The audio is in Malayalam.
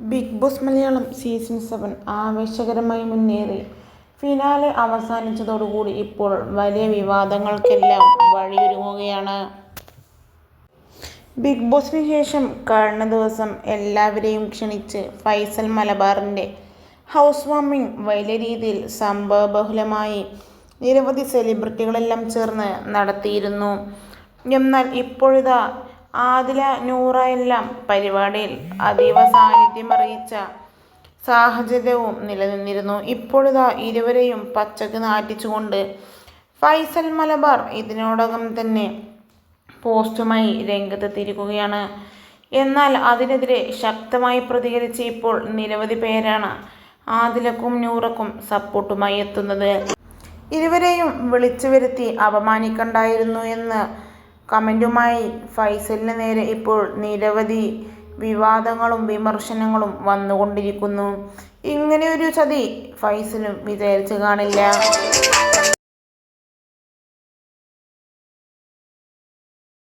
Bigg Boss Malayalam season seven ആവേശകരമായി മുന്നേറി. ഫിനാലെ അവസാനിച്ചതോടുകൂടി ഇപ്പോൾ വലിയ വിവാദങ്ങൾക്കെല്ലാം വഴിയൊരുങ്ങുകയാണ്. ബിഗ് ബോസിന് ശേഷം കഴിഞ്ഞ ദിവസം എല്ലാവരെയും ക്ഷണിച്ച് ഫൈസൽ മലബാറിന്റെ ഹൗസ് വാമിംഗ് വലിയ രീതിയിൽ സംഭവബഹുലമായി നിരവധി സെലിബ്രിറ്റികളെല്ലാം ചേർന്ന് നടത്തിയിരുന്നു. എന്നാൽ ഇപ്പോഴിതാ ആദില നൂറ എല്ലാം പരിപാടിയിൽ അതീവ സാന്നിധ്യം അറിയിച്ച സാഹചര്യവും നിലനിന്നിരുന്നു. ഇപ്പോഴിതാ ഇരുവരെയും പച്ചക്ക് നാറ്റിച്ചുകൊണ്ട് ഫൈസൽ മലബാർ ഇതിനോടകം തന്നെ പോസ്റ്റുമായി രംഗത്തെത്തിയിരിക്കുകയാണ്. എന്നാൽ അതിനെതിരെ ശക്തമായി പ്രതികരിച്ച് ഇപ്പോൾ നിരവധി പേരാണ് ആദിലക്കും നൂറക്കും സപ്പോർട്ടുമായി എത്തുന്നത്. ഇരുവരെയും വിളിച്ചു വരുത്തി അപമാനിക്കണ്ടായിരുന്നു എന്ന് കമന്റുമായി ഫൈസലിന് നേരെ ഇപ്പോൾ നിരവധി വിവാദങ്ങളും വിമർശനങ്ങളും വന്നുകൊണ്ടിരിക്കുന്നു. ഇങ്ങനെയൊരു ചതി ഫൈസലും വിചാരിച്ചു കാണില്ല.